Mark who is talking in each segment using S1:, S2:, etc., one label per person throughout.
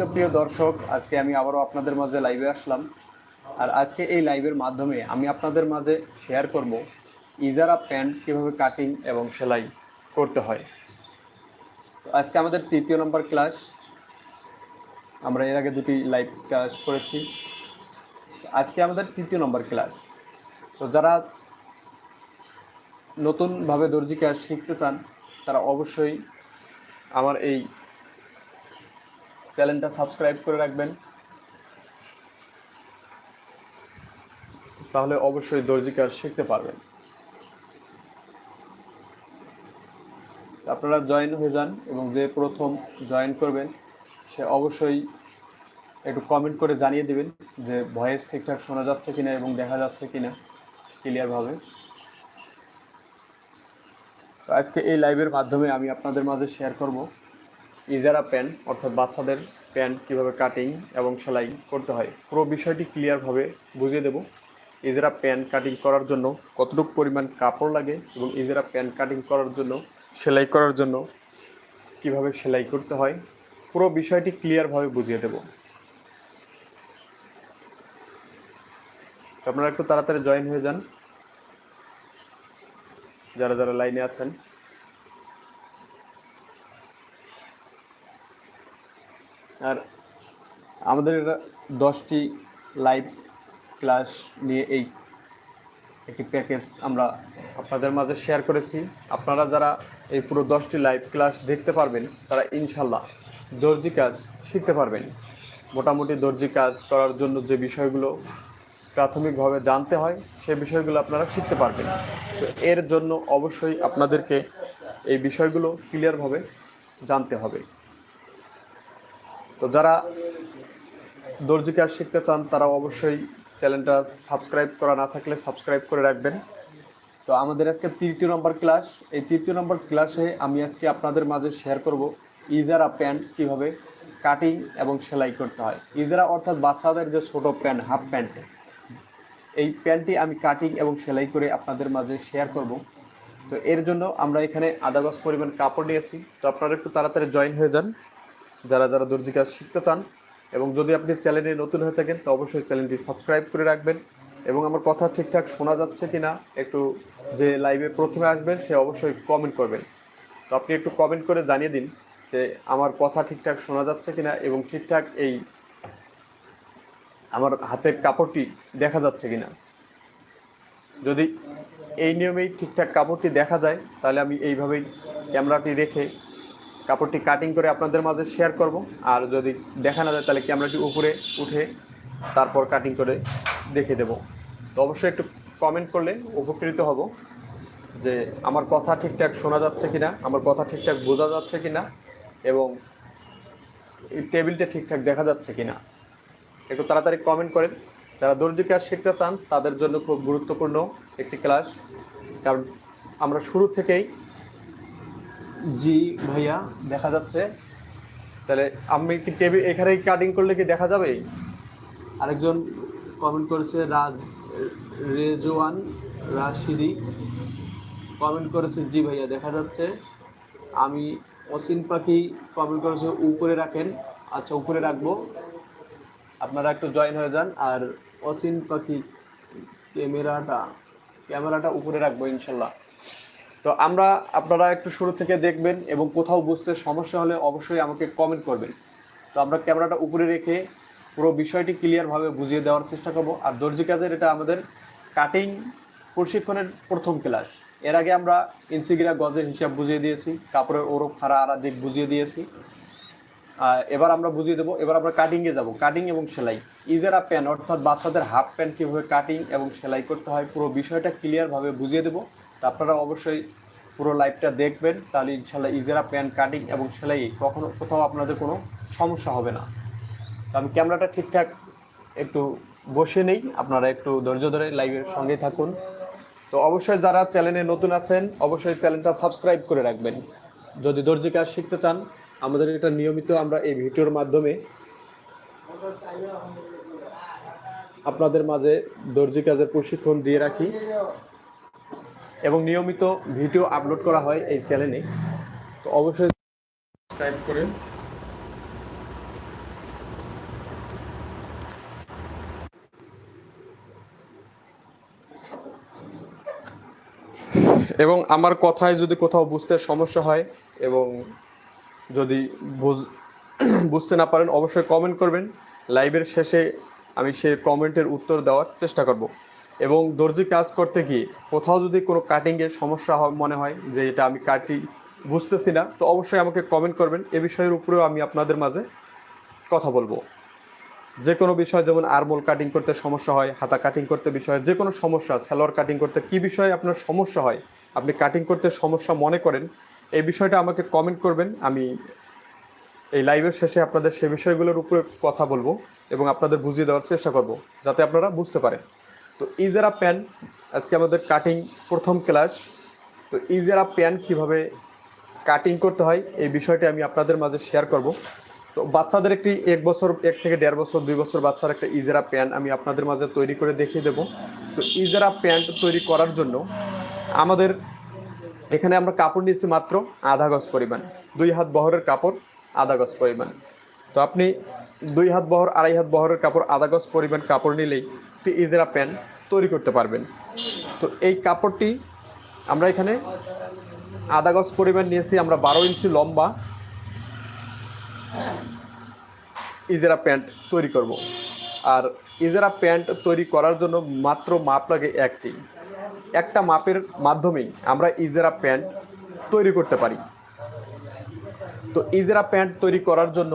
S1: তো প্রিয় দর্শক, আজকে আমি আবারও আপনাদের মাঝে লাইভে আসলাম। আর আজকে এই লাইভের মাধ্যমে আমি আপনাদের মাঝে শেয়ার করব ইজারা প্যান্ট কীভাবে কাটিং এবং সেলাই করতে হয়। তো আজকে আমাদের তৃতীয় নম্বর ক্লাস আমরা এর আগে দুটি লাইভ ক্লাস করেছি। আজকে আমাদের তৃতীয় নম্বর ক্লাস তো যারা নতুনভাবে দর্জি কাজ শিখতে চান, তারা অবশ্যই আমার এই চ্যানেলটা সাবস্ক্রাইব করে রাখবেন। তাহলে অবশ্যই দর্জি কাজ শিখতে পারবেন। আপনারা জয়েন হয়ে যান এবং যে প্রথম জয়েন করবেন, সে অবশ্যই একটু কমেন্ট করে জানিয়ে দেবেন যে ভয়েস ঠিকঠাক শোনা যাচ্ছে কিনা এবং দেখা যাচ্ছে কিনা ক্লিয়ারভাবে আজকে এই লাইভের মাধ্যমে আমি আপনাদের মাঝে শেয়ার করব। ইজারা প্যান্ট, অর্থাৎ বাচ্চাদের প্যান্ট কীভাবে কাটিং এবং সেলাই করতে হয়, পুরো বিষয়টি ক্লিয়ারভাবে বুঝিয়ে দেব। ইজারা প্যান্ট কাটিং করার জন্য কতটুকু পরিমাণ কাপড় লাগে এবং ইজারা প্যান্ট কাটিং করার জন্য, সেলাই করার জন্য কীভাবে সেলাই করতে হয়, পুরো বিষয়টি ক্লিয়ারভাবে বুঝিয়ে দেব। আপনারা একটু তাড়াতাড়ি জয়েন হয়ে যান। যারা যারা লাইনে আছেন আর আমাদের দশটি লাইভ ক্লাস নিয়ে এই একটি প্যাকেজ আমরা আপনাদের মাঝে শেয়ার করেছি। আপনারা যারা এই পুরো দশটি লাইভ ক্লাস দেখতে পারবেন, তারা ইনশাল্লাহ দর্জি কাজ শিখতে পারবেন। মোটামুটি দর্জি কাজ করার জন্য যে বিষয়গুলো প্রাথমিকভাবে জানতে হয়, সে বিষয়গুলো আপনারা শিখতে পারবেন। তো এর জন্য অবশ্যই আপনাদেরকে এই বিষয়গুলো ক্লিয়ারভাবে জানতে হবে। তো যারা দর্জি কাজ শিখতে চান, তারা অবশ্যই চ্যানেলটা সাবস্ক্রাইব করা না থাকলে সাবস্ক্রাইব করে রাখবেন। তো আমাদের আজকে তৃতীয় নম্বর ক্লাস এই তৃতীয় নম্বর ক্লাসে আমি আজকে আপনাদের মাঝে শেয়ার করব ইজারা প্যান্ট কীভাবে কাটিং এবং সেলাই করতে হয়। ইজারা অর্থাৎ বাচ্চাদের যে ছোট প্যান্ট হাফ প্যান্ট এই প্যান্টটি আমি কাটিং এবং সেলাই করে আপনাদের মাঝে শেয়ার করব। তো এর জন্য আমরা এখানে আধা গজ পরিমাণ কাপড় নিয়েছি। তো আপনারা একটু তাড়াতাড়ি জয়েন হয়ে যান। যারা যারা দর্জি কাজ শিখতে চান এবং যদি আপনি চ্যানেলে নতুন হয়ে থাকেন, তো অবশ্যই চ্যানেলটি সাবস্ক্রাইব করে রাখবেন। এবং আমার কথা ঠিকঠাক শোনা যাচ্ছে কি না একটু যে লাইভে প্রথমে আসবেন, সে অবশ্যই কমেন্ট করবেন। তো আপনি একটু কমেন্ট করে জানিয়ে দিন যে আমার কথা ঠিকঠাক শোনা যাচ্ছে কি না এবং ঠিকঠাক এই আমার হাতের কাপড়টি দেখা যাচ্ছে কি না যদি এই নিয়মেই ঠিকঠাক কাপড়টি দেখা যায়, তাহলে আমি এইভাবেই ক্যামেরাটি রেখে কাপড়টি কাটিং করে আপনাদের মাঝে শেয়ার করব। আর যদি দেখা না যায়, তাহলে ক্যামেরাটি উপরে উঠে তারপর কাটিং করে দেখে দেব। তো অবশ্যই একটু কমেন্ট করলে উপকৃত হব যে আমার কথা ঠিকঠাক শোনা যাচ্ছে কিনা, আমার কথা ঠিকঠাক বোঝা যাচ্ছে কিনা, এবং এই টেবিলটা ঠিকঠাক দেখা যাচ্ছে কিনা। একটু তাড়াতাড়ি কমেন্ট করেন। যারা দর্জি কাজ শিখতে চান, তাদের জন্য খুব গুরুত্বপূর্ণ একটি ক্লাস কারণ আমরা শুরু থেকেই জি, ভাইয়া, দেখা যাচ্ছে। তাহলে আমি কি টেবিল এখানেই কাটিং করলে কি দেখা যাবে? আরেকজন কমেন্ট করেছে রাজ, রেজওয়ান রাশিদি। কমেন্ট করেছে, জি, ভাইয়া, দেখা যাচ্ছে। আমি অসীন পাখি কমেন্ট করেছে, উপরে রাখেন। আচ্ছা উপরে রাখব। আপনারা একটু জয়েন হয়ে যান। আর অসীন পাখি, ক্যামেরাটা ক্যামেরাটা উপরে রাখব, ইনশাল্লাহ। তো আমরা আপনারা একটু শুরু থেকে দেখবেন এবং কোথাও বুঝতে সমস্যা হলে অবশ্যই আমাকে কমেন্ট করবেন। তো আমরা ক্যামেরাটা উপরে রেখে পুরো বিষয়টি ক্লিয়ারভাবে বুঝিয়ে দেওয়ার চেষ্টা করব। আর দর্জি কাজের এটা আমাদের কাটিং প্রশিক্ষণের প্রথম ক্লাস এর আগে আমরা ইঞ্চিগিরা গজের হিসাব বুঝিয়ে দিয়েছি, কাপড়ের ওরফ খাড়া আড়া দিক বুঝিয়ে দিয়েছি। এবার আমরা বুঝিয়ে দেবো, এবার আমরা কাটিংয়ে যাব। কাটিং এবং সেলাই। ইজারা প্যান্ট অর্থাৎ বাচ্চাদের হাফ প্যান্ট কীভাবে কাটিং এবং সেলাই করতে হয়, পুরো বিষয়টা ক্লিয়ারভাবে বুঝিয়ে দেবো। আপনারা অবশ্যই পুরো লাইভটা দেখবেন, তাহলে ইনশাল্লাহ ইজারা প্যান্ট কাটিং এবং সেলাই কখনো কোথাও আপনাদের কোনো সমস্যা হবে না। আমি ক্যামেরাটা ঠিকঠাক একটু বসে নেই, আপনারা একটু ধৈর্য ধরে লাইভের সঙ্গে থাকুন। তো অবশ্যই যারা চ্যানেলে নতুন আছেন, অবশ্যই চ্যানেলটা সাবস্ক্রাইব করে রাখবেন। যদি দর্জি কাজ শিখতে চান, আমাদের এটা নিয়মিত আমরা এই ভিডিওর মাধ্যমে আপনাদের মাঝে দর্জি কাজের প্রশিক্ষণ দিয়ে রাখি। এবং নিয়মিত ভিডিও আপলোড করা হয় এই চ্যানেলে। তো অবশ্যই সাবস্ক্রাইব করে এবং আমার কথায় যদি কোথাও বুঝতে সমস্যা হয় এবং যদি বুঝতে না পারেন, অবশ্যই কমেন্ট করবেন। লাইভের শেষে আমি সেই কমেন্টের উত্তর দেওয়ার চেষ্টা করব। এবং দর্জি কাজ করতে গিয়ে কোথাও যদি কোনো কাটিংয়ের সমস্যা মনে হয় যে এটা আমি কাটি বুঝতেছি না, তো অবশ্যই আমাকে কমেন্ট করবেন। এ বিষয়ের উপরেও আমি আপনাদের মাঝে কথা বলব। যে কোনো বিষয় যেমন আরমোল কাটিং করতে সমস্যা হয়, হাতা কাটিং করতে বিষয়, যে কোনো সমস্যা সালোয়ার কাটিং করতে কি বিষয়ে আপনার সমস্যা হয়, আপনি কাটিং করতে সমস্যা মনে করেন এই বিষয়টা আমাকে কমেন্ট করবেন। আমি এই লাইভের শেষে আপনাদের সে বিষয়গুলোর উপরে কথা বলব এবং আপনাদের বুঝিয়ে দেওয়ার চেষ্টা করব, যাতে আপনারা বুঝতে পারেন। তো ইজারা প্যান, আজকে আমাদের কাটিং প্রথম ক্লাস তো ইজারা প্যান কীভাবে কাটিং করতে হয়, এই বিষয়টি আমি আপনাদের মাঝে শেয়ার করব। তো বাচ্চাদের একটি এক বছর, এক থেকে দেড় বছর, দুই বছর বাচ্চার একটা ইজারা প্যান্ট আমি আপনাদের মাঝে তৈরি করে দেখিয়ে দেবো। তো ইজারা প্যান্ট তৈরি করার জন্য আমাদের এখানে আমরা কাপড় নিয়েছি মাত্র আধা গজ পরিমাণ, দুই হাত বহরের কাপড় আধা গজ পরিমাণ। তো আপনি দুই হাত বহর, আড়াই হাত বহরের কাপড় আধা গজ পরিমাণ কাপড় নিলেই একটি ইজরা প্যান্ট তৈরি করতে পারবেন। তো এই কাপড়টি আমরা এখানে আধা গজ পরিমাণ নিয়েছি, আমরা বারো ইঞ্চি লম্বা ইজেরা প্যান্ট তৈরি করব। আর ইজেরা প্যান্ট তৈরি করার জন্য মাত্র মাপ লাগে একটি। একটা মাপের মাধ্যমেই আমরা ইজেরা প্যান্ট তৈরি করতে পারি। তো ইজেরা প্যান্ট তৈরি করার জন্য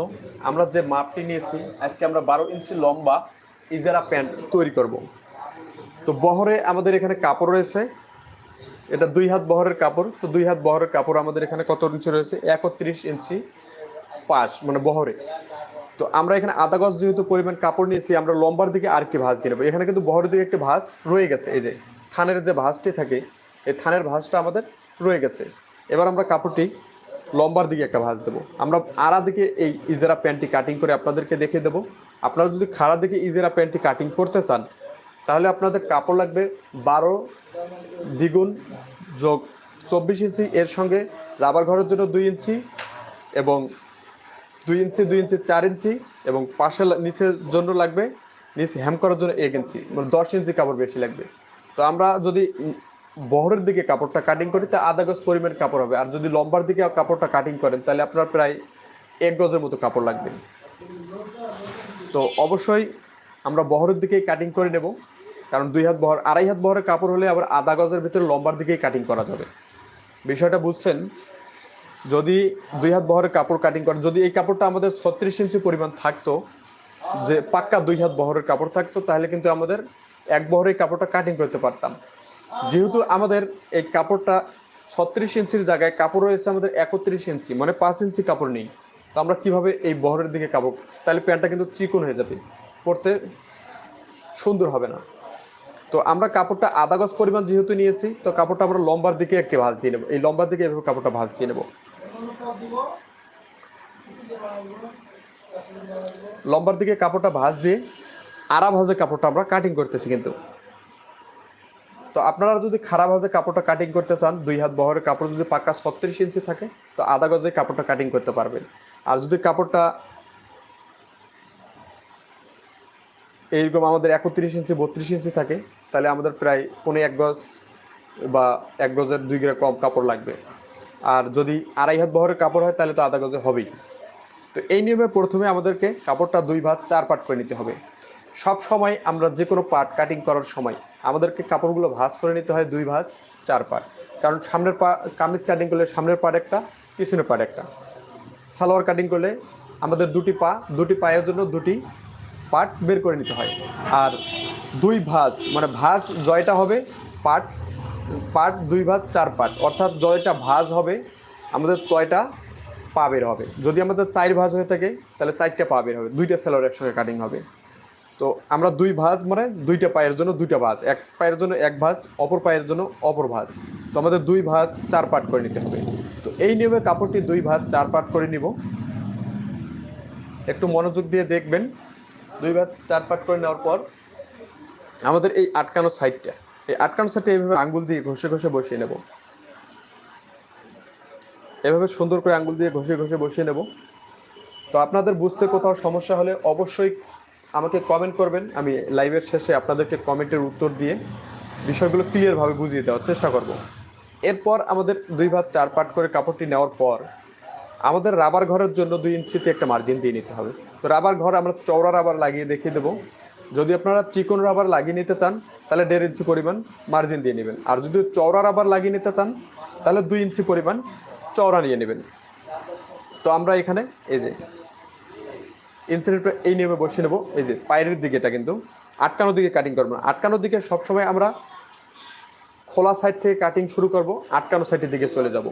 S1: আমরা যে মাপটি নিয়েছি, আজকে আমরা বারো ইঞ্চি লম্বা ইজেরা প্যান্ট তৈরি করব। তো বহরে আমাদের এখানে কাপড় রয়েছে। এটা দুই হাত বহরের কাপড়। তো দুই হাত বহরের কাপড় আমাদের এখানে কত ইঞ্চি রয়েছে? একত্রিশ ইঞ্চি পাশ মানে বহরে। তো আমরা এখানে আধা গজ যেহেতু পরিমাণ কাপড় নিয়েছি, আমরা লম্বার দিকে আর কি ভাঁজ দিয়ে নেব। এখানে কিন্তু বহরের দিকে একটি ভাঁজ রয়ে গেছে। এই যে থানের যে ভাঁজটি থাকে, এই থানের ভাঁজটা আমাদের রয়ে গেছে। এবার আমরা কাপড়টি লম্বার দিকে একটা ভাঁজ দেবো। আমরা আড়া দিকে এই ইজেরা প্যান্টটি কাটিং করে আপনাদেরকে দেখিয়ে দেবো। আপনারা যদি খাড়া দিকে ইজেরা প্যান্টটি কাটিং করতে চান, তাহলে আপনাদের কাপড় লাগবে বারো দ্বিগুণ যোগ চব্বিশ ইঞ্চি। এর সঙ্গে রাবার ঘরের জন্য দুই ইঞ্চি এবং দুই ইঞ্চি দুই ইঞ্চি, চার ইঞ্চি এবং পাশে নিচের জন্য লাগবে, নিচে হ্যাম করার জন্য এক ইঞ্চি মানে দশ ইঞ্চি কাপড় বেশি লাগবে। তো আমরা যদি বহরের দিকে কাপড়টা কাটিং করি, তা আধা গজ পরিমাণ কাপড় হবে। আর যদি লম্বার দিকে কাপড়টা কাটিং করেন, তাহলে আপনার প্রায় এক গজের মতো কাপড় লাগবে। তো অবশ্যই আমরা বহরের দিকেই কাটিং করে নেব। কারণ দুই হাত বহর, আড়াই হাত বহরের কাপড় হলে আবার আধা গজের ভিতরে লম্বার দিকেই কাটিং করা যাবে। বিষয়টা বুঝছেন? যদি দুই হাত বহরের কাপড় কাটিং করেন, যদি এই কাপড়টা আমাদের ছত্রিশ ইঞ্চি পরিমাণ থাকতো, যে পাক্কা দুই হাত বহরের কাপড় থাকতো, তাহলে কিন্তু আমাদের এক বহরের কাপড়টা কাটিং করতে পারতাম। যেহেতু আমাদের এই কাপড়টা ছত্রিশ ইঞ্চির জায়গায়, কাপড় রয়েছে আমাদের একত্রিশ ইঞ্চি মানে পাঁচ ইঞ্চি কাপড় নেই। তো আমরা কীভাবে এই বহরের দিকে কাপড় তাহলে প্যান্টটা কিন্তু চিকন হয়ে যাবে। পরতে সুন্দর হবে না। তো আমরা কাপড়টা আধা গজ পরিমাণ যেহেতু নিয়েছি, তো কাপড়টা আমরা লম্বার দিকে একটি ভাঁজ দিয়ে নেব। এই লম্বার দিকে এভাবে কাপড়টা ভাঁজ দিয়ে নেব। লম্বার দিকে কাপড়টা ভাঁজ দিয়ে আড়া ভাঁজে কাপড়টা আমরা কাটিং করতেছি কিন্তু। তো আপনারা যদি খারাপ ভাঁজে কাপড়টা কাটিং করতে চান, দুই হাত বহরের কাপড় যদি পাক্কা ছত্রিশ ইঞ্চি থাকে, তো আধা গজে কাপড়টা কাটিং করতে পারবেন। আর যদি কাপড়টা এইরকম আমাদের একত্রিশ ইঞ্চি, বত্রিশ ইঞ্চি থাকে, তাহলে আমাদের প্রায় পনেরো এক গজ বা এক গজের দুই গ্রা কম কাপড় লাগবে। আর যদি আড়াই হাত বহরের কাপড় হয়, তাহলে তো আধা গজে হবেই। তো এই নিয়মে প্রথমে আমাদেরকে কাপড়টা দুই ভাত চার পাট করে নিতে হবে। সব সময় আমরা যে কোনো পার্ট কাটিং করার সময় আমাদেরকে কাপড়গুলো ভাঁজ করে নিতে হয় দুই ভাঁজ, চার পাট কারণ সামনের পা, কামিজ কাটিং করলে সামনের পাট একটা, পিছনের পাট একটা। সালোয়ার কাটিং করলে আমাদের দুটি পা, দুটি পায়ের জন্য দুটি পার্ট বের করে নিতে হয়। আর দুই ভাঁজ মানে ভাঁজ জয়টা হবে পার্ট পার্ট দুই ভাঁজ, চার পার্ট অর্থাৎ জয়টা ভাঁজ হবে, আমাদের তয়টা পা বের হবে। যদি আমাদের চার ভাঁজ হয়ে থাকে, তাহলে চারটা পা বের হবে, দুইটা সালোয়ার একসঙ্গে কাটিং হবে। তো আমরা দুই ভাঁজ মানে দুইটা পায়ের জন্য দুইটা ভাঁজ। এক পায়ের জন্য এক ভাঁজ, অপর পায়ের জন্য অপর ভাঁজ। তো আমাদের দুই ভাঁজ চার পাট করে নিতে হবে। তো এই নিয়মে কাপড়টি দুই ভাঁজ, চার পাট করে নিব। একটু মনোযোগ দিয়ে দেখবেন। দুই ভাঁজ, চার পাট করে নেওয়ার পর আমাদের এই আটকানো সাইডটা। এই আটকানো সাইডটা এইভাবে আঙ্গুল দিয়ে ঘষে ঘষে বসিয়ে নেব। এভাবে সুন্দর করে আঙ্গুল দিয়ে ঘষে ঘষে বসিয়ে নেব। তো আপনাদের বুঝতে কোথাও সমস্যা হলে অবশ্যই আমাকে কমেন্ট করবেন। আমি লাইভের শেষে আপনাদেরকে কমেন্টের উত্তর দিয়ে বিষয়গুলো ক্লিয়ারভাবে বুঝিয়ে দেওয়ার চেষ্টা করব। এরপর আমাদের দুই ভাগ, চার পাট করে কাপড়টি নেওয়ার পর আমাদের রাবার ঘরের জন্য দুই ইঞ্চিতে একটা মার্জিন দিয়ে নিতে হবে। তো রাবার ঘর আমরা চওড়া রাবার লাগিয়ে দেখিয়ে দেবো। যদি আপনারা চিকন রাবার লাগিয়ে নিতে চান, তাহলে দেড় ইঞ্চি পরিমাণ মার্জিন দিয়ে নেবেন। আর যদি চওড়া রাবার লাগিয়ে নিতে চান, তাহলে দুই ইঞ্চি পরিমাণ চওড়া নিয়ে নেবেন। তো আমরা এখানে এই যে ইনসিডেন্টটা এই নিয়মে বসিয়ে নেব। এই যে পায়ের দিকে এটা কিন্তু। আটকানোর দিকে কাটিং করব না। আটকানোর দিকে সবসময় আমরা খোলা সাইড থেকে কাটিং শুরু করব, আটকানো সাইডের দিকে চলে যাব।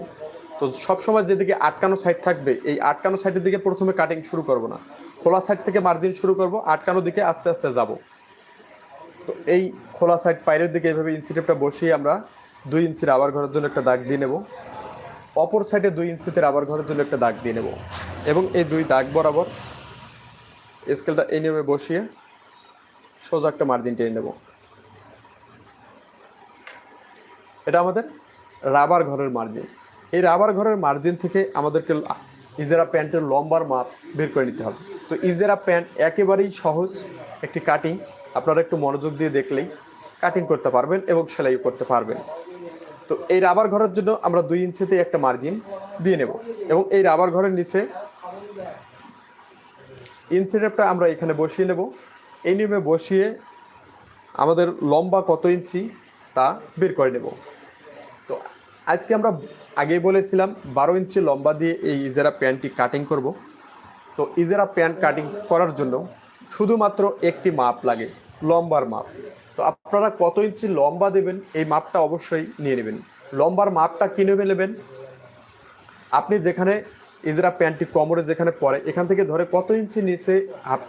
S1: তো সবসময় যেদিকে আটকানো সাইড থাকবে, এই আটকানো সাইডের দিকে প্রথমে কাটিং শুরু করব না। খোলা সাইড থেকে মার্জিন শুরু করব আটকানো দিকে আস্তে আস্তে যাব। তো এই খোলা সাইড পায়ের দিকে এইভাবে ইঞ্চিটেপটা বসিয়ে আমরা দুই ইঞ্চির আবার ঘরের জন্য একটা দাগ দিয়ে নেব। অপর সাইডে দুই ইঞ্চিতে আবার ঘরের জন্য একটা দাগ দিয়ে নেব। এবং এই দুই দাগ বরাবর স্কেলটা এই নিয়মে বসিয়ে সোজা একটা মার্জিন টেনে নেব। এটা আমাদের রাবার ঘরের মার্জিন এই রাবার ঘরের মার্জিন থেকে আমাদেরকে ইজেরা প্যান্টের লম্বার মাপ বের করে নিতে হবে। তো ইজেরা প্যান্ট একেবারেই সহজ একটি কাটিং আপনারা একটু মনোযোগ দিয়ে দেখলেই কাটিং করতে পারবেন এবং সেলাই করতে পারবেন। তো এই রাবার ঘরের জন্য আমরা দুই ইঞ্চিতে একটা মার্জিন দিয়ে নেব এবং এই রাবার ঘরের নিচে ইঞ্চিটেপটা আমরা এখানে বসিয়ে নেব। এই নিয়মে বসিয়ে আমাদের লম্বা কত ইঞ্চি তা বের করে নেব। তো আজকে আমরা আগেই বলেছিলাম, বারো ইঞ্চি লম্বা দিয়ে এই ইজেরা প্যান্টটি কাটিং করব। তো ইজেরা প্যান্ট কাটিং করার জন্য শুধুমাত্র একটি মাপ লাগে, লম্বার মাপ। তো আপনারা কত ইঞ্চি লম্বা দেবেন, এই মাপটা অবশ্যই নিয়ে নেবেন। লম্বার মাপটা কিনে নেবেন? আপনি যেখানে ইজরা প্যান্টটি কোমরে যেখানে পরে এখান থেকে ধরে কত ইঞ্চি নিচে